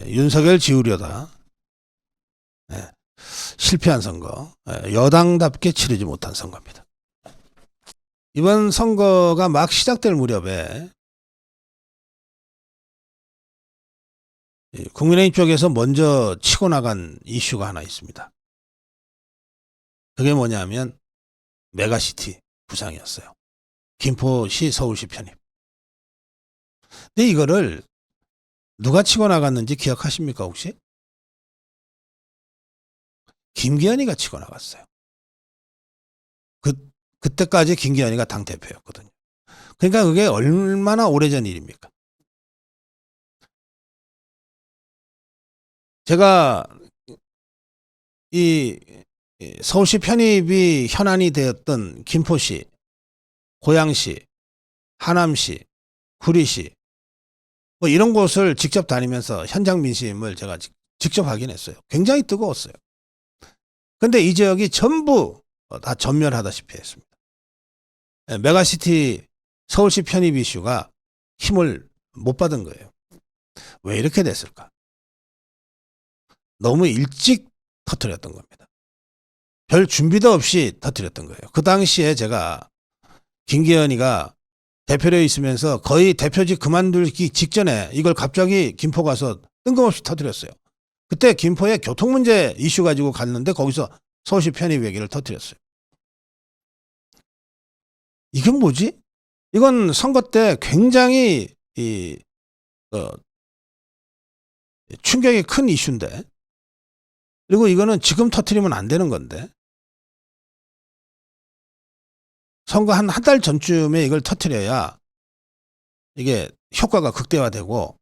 예, 윤석열 지우려다 예, 실패한 선거, 예, 여당답게 치르지 못한 선거입니다. 이번 선거가 막 시작될 무렵에 이 국민의힘 쪽에서 먼저 치고 나간 이슈가 하나 있습니다. 그게 뭐냐면 메가시티 부상이었어요. 김포시 서울시 편입. 근데 이거를 누가 치고 나갔는지 기억하십니까 혹시? 김기현이가 치고 나갔어요. 그 그때까지 김기현이가 당 대표였거든요. 그러니까 그게 얼마나 오래전 일입니까? 제가 이 서울시 편입이 현안이 되었던 김포시, 고양시, 하남시, 구리시 뭐 이런 곳을 직접 다니면서 현장 민심을 제가 직- 직접 확인했어요. 굉장히 뜨거웠어요. 근데 이 지역이 전부 어, 다 전멸하다시피 했습니다. 예, 메가시티 서울시 편입 이슈가 힘을 못 받은 거예요. 왜 이렇게 됐을까? 너무 일찍 터뜨렸던 겁니다. 별 준비도 없이 터뜨렸던 거예요. 그 당시에 제가 김기현이가 대표로 있으면서 거의 대표직 그만두기 직전에 이걸 갑자기 김포 가서 뜬금없이 터뜨렸어요. 그때 김포에 교통 문제 이슈 가지고 갔는데 거기서 서울시 편입 얘기를 터뜨렸어요. 이게 뭐지? 이건 선거 때 굉장히 이 어, 충격이 큰 이슈인데 그리고 이거는 지금 터트리면 안 되는 건데 선거 한 한 달 전쯤에 이걸 터트려야 이게 효과가 극대화되고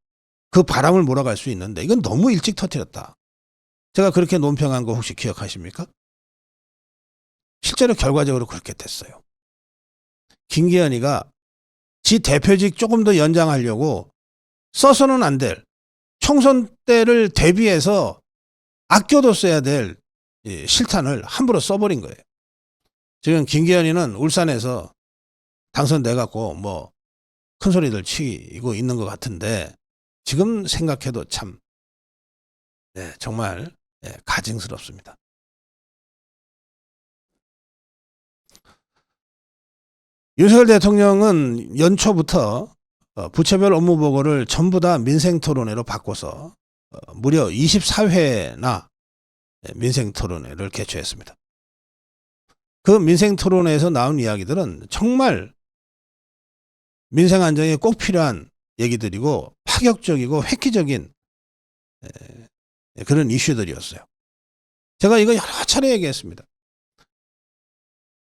그 바람을 몰아갈 수 있는데 이건 너무 일찍 터트렸다. 제가 그렇게 논평한 거 혹시 기억하십니까? 실제로 결과적으로 그렇게 됐어요. 김기현이가 지 대표직 조금 더 연장하려고 써서는 안 될 총선 때를 대비해서 아껴뒀어야 될이 실탄을 함부로 써버린 거예요. 지금 김기현이는 울산에서 당선돼 갖고 뭐 큰 소리들 치고 있는 것 같은데 지금 생각해도 참 네, 정말 네, 가증스럽습니다. 윤석열 대통령은 연초부터 어, 부처별 업무 보고를 전부 다 민생 토론회로 바꿔서 어, 무려 24회나 민생 토론회를 개최했습니다. 그 민생 토론회에서 나온 이야기들은 정말 민생 안정에 꼭 필요한 얘기들이고 파격적이고 획기적인 에, 그런 이슈들이었어요. 제가 이거 여러 차례 얘기했습니다.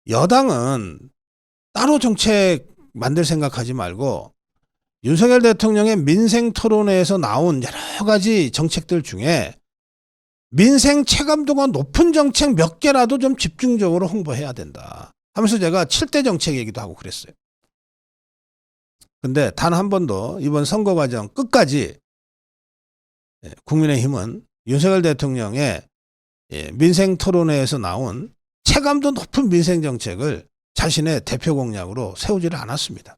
여당은 따로 정책 만들 생각하지 말고 윤석열 대통령의 민생 토론회에서 나온 여러 가지 정책들 중에 민생 체감도가 높은 정책 몇 개라도 좀 집중적으로 홍보해야 된다. 하면서 제가 7대 정책 얘기도 하고 그랬어요. 근데 단 한 번도 이번 선거 과정 끝까지 예, 국민의힘은 윤석열 대통령의 예, 민생 토론회에서 나온 체감도 높은 민생 정책을 자신의 대표 공약으로 세우지를 않았습니다.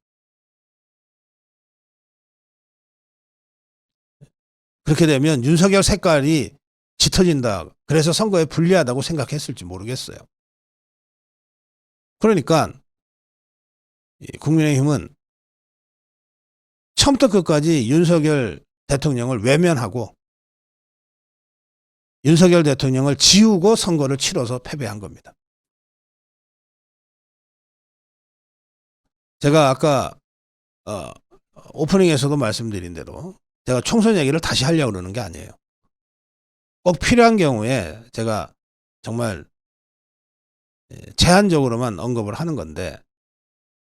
그렇게 되면 윤석열 색깔이 짙어진다. 그래서 선거에 불리하다고 생각했을지 모르겠어요. 그러니까 이 국민의힘은 처음부터 끝까지 윤석열 대통령을 외면하고 윤석열 대통령을 지우고 선거를 치러서 패배한 겁니다. 제가 아까 어, 오프닝에서도 말씀드린 대로 제가 총선 얘기를 다시 하려고 그러는 게 아니에요. 꼭 필요한 경우에 제가 정말 예, 제한적으로만 언급을 하는 건데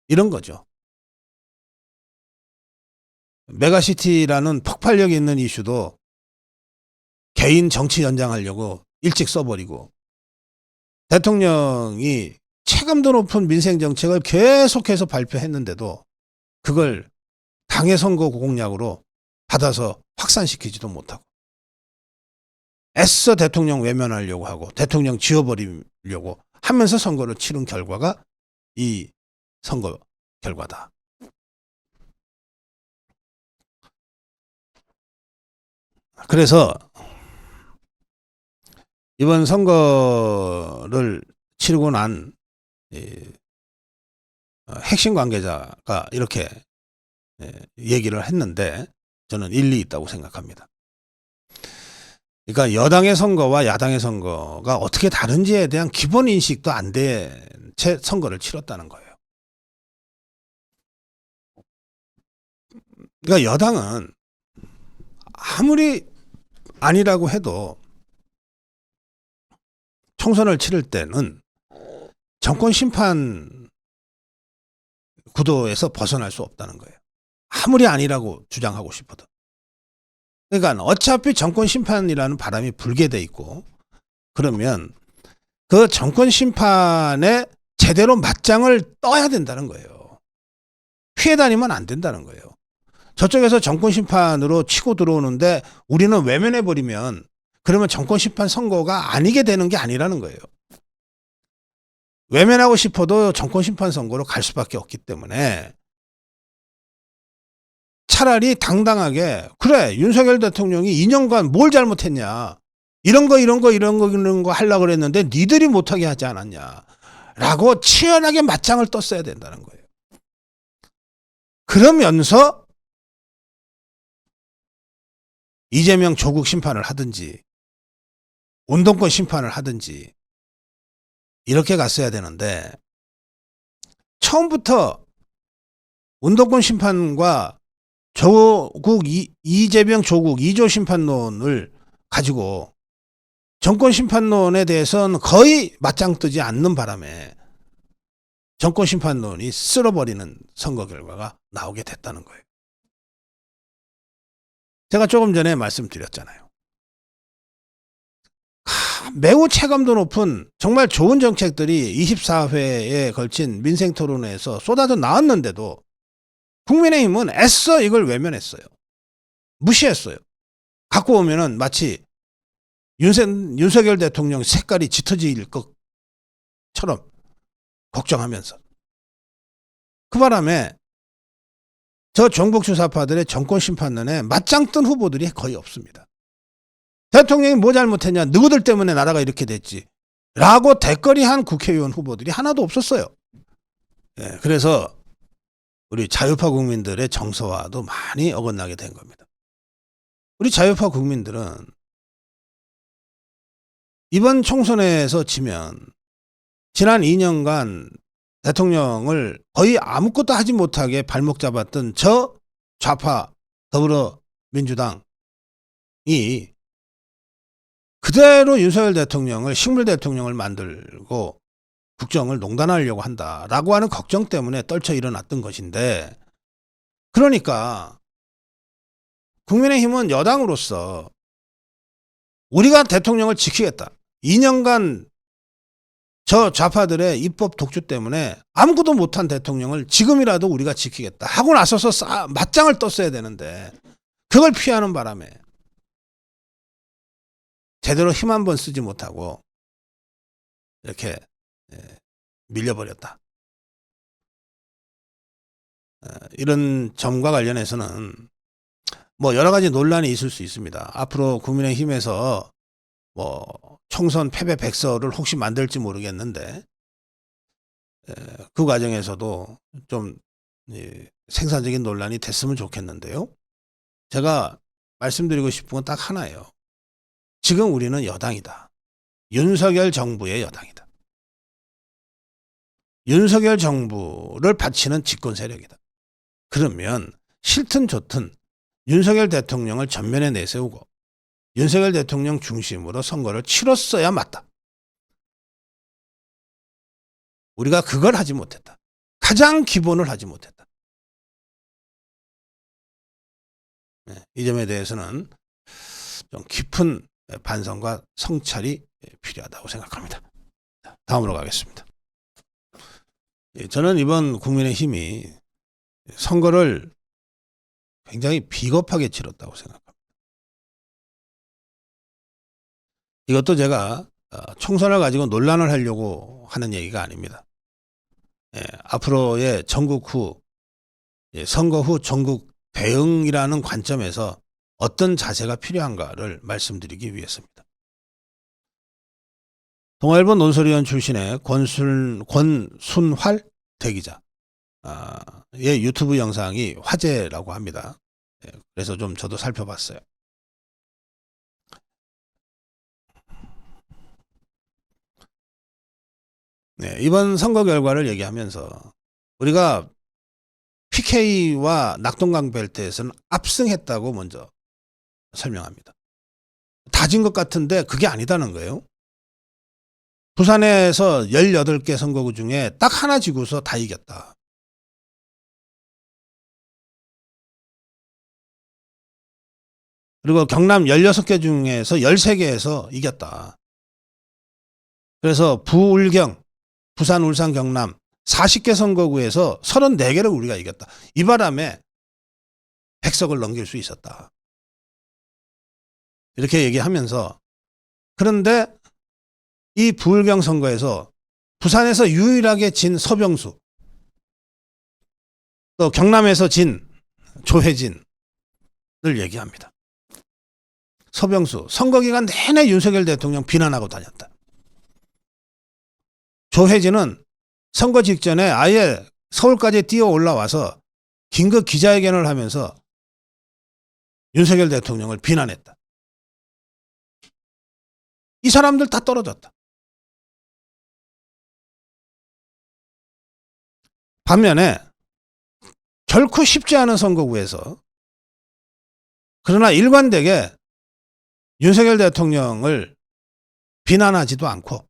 이런 거죠. 메가시티라는 폭발력 있는 이슈도 개인 정치 연장하려고 일찍 써버리고 대통령이 체감도 높은 민생 정책을 계속해서 발표했는데도 그걸 당의 선거 공약으로 받아서 확산시키지도 못하고 애써 대통령 외면하려고 하고 대통령 지워버리려고 하면서 선거를 치른 결과가 이 선거 결과다. 그래서 이번 선거를 치르고 난 이, 어, 핵심 관계자가 이렇게 예, 얘기를 했는데 저는 일리 있다고 생각합니다. 그러니까 여당의 선거와 야당의 선거가 어떻게 다른지에 대한 기본 인식도 안 된 채 선거를 치렀다는 거예요. 그러니까 여당은 아무리 아니라고 해도 총선을 치를 때는 정권 심판 구도에서 벗어날 수 없다는 거예요. 아무리 아니라고 주장하고 싶어도. 그러니까 어차피 정권 심판이라는 바람이 불게 돼 있고 그러면 그 정권 심판에 제대로 맞짱을 떠야 된다는 거예요. 피해 다니면 안 된다는 거예요. 저쪽에서 정권 심판으로 치고 들어오는데 우리는 외면해 버리면 그러면 정권 심판 선거가 아니게 되는 게 아니라는 거예요. 외면하고 싶어도 정권 심판 선거로 갈 수밖에 없기 때문에 차라리 당당하게 그래 윤석열 대통령이 2년간 뭘 잘못했냐 이런 거 이런 거 이런 거 이런 거 하려고 그랬는데 니들이 못하게 하지 않았냐 라고 치열하게 맞짱을 떴어야 된다는 거예요. 그러면서 이재명 조국 심판을 하든지 운동권 심판을 하든지 이렇게 갔어야 되는데 처음부터 운동권 심판과 조국 이, 이재명 조국 이조 심판론을 가지고 정권 심판론에 대해서는 거의 맞짱 뜨지 않는 바람에 정권 심판론이 쓸어버리는 선거 결과가 나오게 됐다는 거예요. 제가 조금 전에 말씀드렸잖아요. 하, 매우 체감도 높은 정말 좋은 정책들이 24회에 걸친 민생 토론회에서 쏟아져 나왔는데도 국민의힘은 애써 이걸 외면했어요. 무시했어요. 갖고 오면은 마치 윤석, 윤석열 대통령 색깔이 짙어질 것처럼 걱정하면서. 그 바람에 저 정복 수사파들의 정권 심판론에 맞짱 뜬 후보들이 거의 없습니다. 대통령이 뭐 잘못했냐, 누구들 때문에 나라가 이렇게 됐지. 라고 대거리한 국회의원 후보들이 하나도 없었어요. 예, 그래서 우리 자유파 국민들의 정서와도 많이 어긋나게 된 겁니다. 우리 자유파 국민들은 이번 총선에서 지면 지난 2년간 대통령을 거의 아무것도 하지 못하게 발목 잡았던 저 좌파 더불어민주당이 그대로 윤석열 대통령을 식물 대통령을 만들고 국정을 농단하려고 한다라고 하는 걱정 때문에 떨쳐 일어났던 것인데 그러니까 국민의힘은 여당으로서 우리가 대통령을 지키겠다. 2년간 저 좌파들의 입법 독주 때문에 아무것도 못한 대통령을 지금이라도 우리가 지키겠다 하고 나서서 싸, 맞짱을 떴어야 되는데 그걸 피하는 바람에 제대로 힘 한 번 쓰지 못하고 이렇게 예, 밀려버렸다. 어, 이런 점과 관련해서는 뭐 여러 가지 논란이 있을 수 있습니다. 앞으로 국민의힘에서 뭐 총선 패배 백서를 혹시 만들지 모르겠는데 그 과정에서도 좀 생산적인 논란이 됐으면 좋겠는데요. 제가 말씀드리고 싶은 건 딱 하나예요. 지금 우리는 여당이다. 윤석열 정부의 여당이다. 윤석열 정부를 바치는 집권 세력이다. 그러면 싫든 좋든 윤석열 대통령을 전면에 내세우고 윤석열 대통령 중심으로 선거를 치렀어야 맞다. 우리가 그걸 하지 못했다. 가장 기본을 하지 못했다. 네, 이 점에 대해서는 좀 깊은 반성과 성찰이 필요하다고 생각합니다. 다음으로 가겠습니다. 예, 저는 이번 국민의힘이 선거를 굉장히 비겁하게 치렀다고 생각합니다. 이것도 제가 어, 총선을 가지고 논란을 하려고 하는 얘기가 아닙니다. 예, 앞으로의 전국 후 예, 선거 후 전국 대응이라는 관점에서 어떤 자세가 필요한가를 말씀드리기 위해서입니다. 동아일보 논설위원 출신의 권순, 권순활 대기자. 아, 예, 유튜브 영상이 화제라고 합니다. 예, 그래서 좀 저도 살펴봤어요. 네, 이번 선거 결과를 얘기하면서 우리가 PK와 낙동강 벨트에서는 압승했다고 먼저 설명합니다. 다진 것 같은데 그게 아니다는 거예요. 부산에서 18개 선거구 중에 딱 하나 지고서 다 이겼다. 그리고 경남 16개 중에서 13개에서 이겼다. 그래서 부울경, 부산, 울산, 경남 40개 선거구에서 34개를 우리가 이겼다. 이 바람에 백석을 넘길 수 있었다. 이렇게 얘기하면서 그런데 이 부울경 선거에서 부산에서 유일하게 진 서병수 또 경남에서 진 조혜진을 얘기합니다. 서병수 선거 기간 내내 윤석열 대통령 비난하고 다녔다. 조혜진은 선거 직전에 아예 서울까지 뛰어 올라와서 긴급 기자회견을 하면서 윤석열 대통령을 비난했다. 이 사람들 다 떨어졌다. 반면에 결코 쉽지 않은 선거구에서 그러나 일관되게 윤석열 대통령을 비난하지도 않고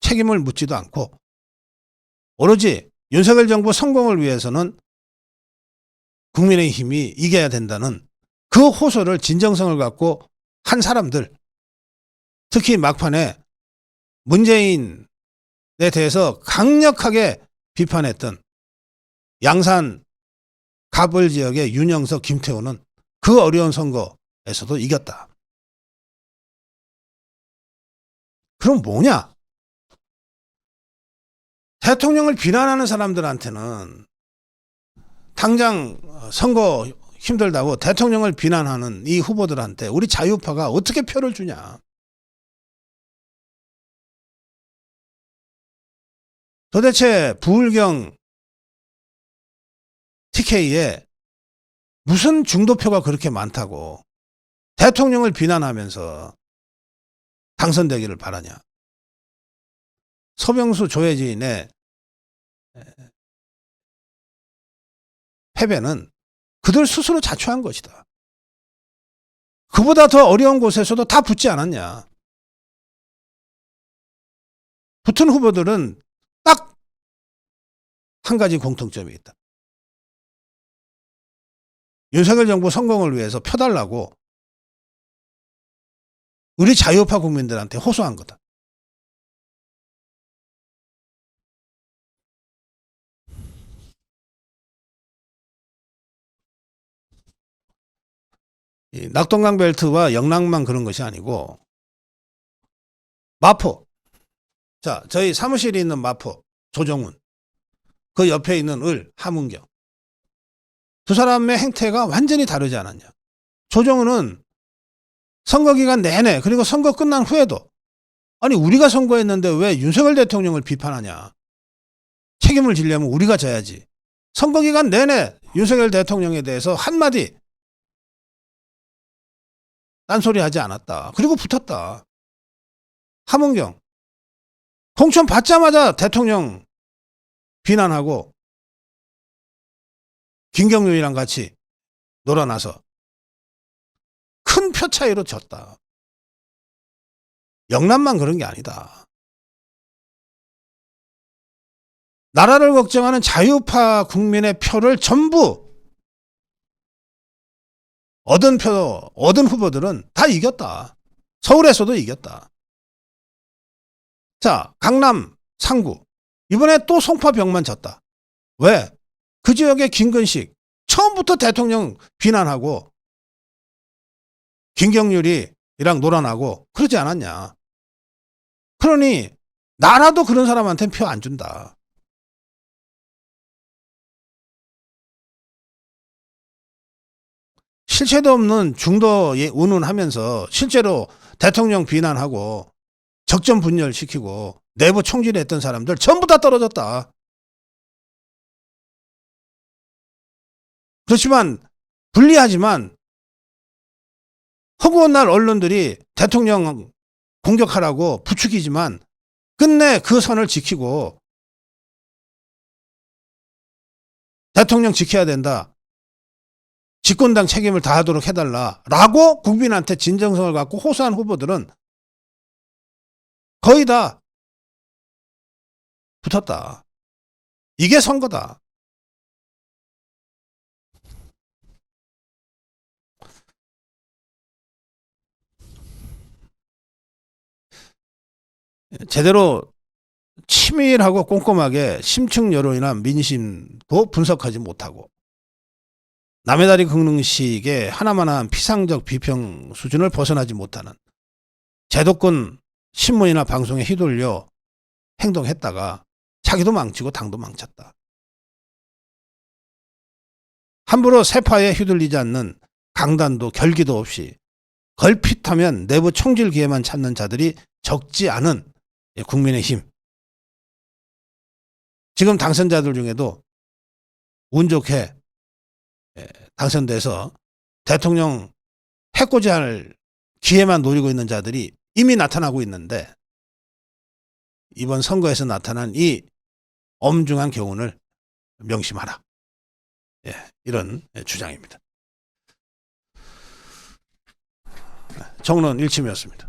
책임을 묻지도 않고 오로지 윤석열 정부 성공을 위해서는 국민의 힘이 이겨야 된다는 그 호소를 진정성을 갖고 한 사람들 특히 막판에 문재인에 대해서 강력하게 비판했던 양산 가벌 지역의 윤영석, 김태호는 그 어려운 선거에서도 이겼다. 그럼 뭐냐? 대통령을 비난하는 사람들한테는 당장 선거 힘들다고 대통령을 비난하는 이 후보들한테 우리 자유파가 어떻게 표를 주냐? 도대체 부울경 TK에 무슨 중도표가 그렇게 많다고 대통령을 비난하면서 당선되기를 바라냐. 서병수 조혜진의 패배는 그들 스스로 자초한 것이다. 그보다 더 어려운 곳에서도 다 붙지 않았냐. 붙은 후보들은 딱 한 가지 공통점이 있다. 윤석열 정부 성공을 위해서 펴달라고 우리 자유파 국민들한테 호소한 거다. 이 낙동강 벨트와 영락만 그런 것이 아니고 마포. 자, 저희 사무실에 있는 마포 조정훈. 그 옆에 있는 을 하문경. 두 사람의 행태가 완전히 다르지 않았냐. 조정훈은 선거 기간 내내 그리고 선거 끝난 후에도 아니 우리가 선거했는데 왜 윤석열 대통령을 비판하냐. 책임을 지려면 우리가 져야지. 선거 기간 내내 윤석열 대통령에 대해서 한마디 딴소리 하지 않았다. 그리고 붙었다. 함은경. 공천 받자마자 대통령 비난하고 김경률이랑 같이 놀아나서 큰 표 차이로 졌다. 영남만 그런 게 아니다. 나라를 걱정하는 자유파 국민의 표를 전부 얻은 표, 얻은 후보들은 다 이겼다. 서울에서도 이겼다. 자, 강남 상구. 이번에 또 송파병만 졌다. 왜? 그 지역의 김근식. 처음부터 대통령 비난하고 김경률이랑 놀아나고 그러지 않았냐. 그러니 나라도 그런 사람한테는 표 안 준다. 실체도 없는 중도 예- 운운하면서 실제로 대통령 비난하고 적정 분열시키고 내부 총질했던 사람들 전부 다 떨어졌다. 그렇지만 불리하지만 허구한 날 언론들이 대통령 공격하라고 부추기지만 끝내 그 선을 지키고 대통령 지켜야 된다. 집권당 책임을 다하도록 해달라 라고 국민한테 진정성을 갖고 호소한 후보들은 거의 다 붙었다. 이게 선거다. 제대로 치밀하고 꼼꼼하게 심층 여론이나 민심도 분석하지 못하고 남의 다리 긁는 식의 하나만한 피상적 비평 수준을 벗어나지 못하는 제도권 신문이나 방송에 휘둘려 행동했다가 자기도 망치고 당도 망쳤다. 함부로 세파에 휘둘리지 않는 강단도 결기도 없이 걸핏하면 내부 총질 기회만 찾는 자들이 적지 않은 국민의 힘. 지금 당선자들 중에도 운 좋게 예, 당선돼서 대통령 해코지 할 기회만 노리고 있는 자들이 이미 나타나고 있는데 이번 선거에서 나타난 이 엄중한 교훈을 명심하라. 예, 이런 주장입니다. 정론 일침이었습니다.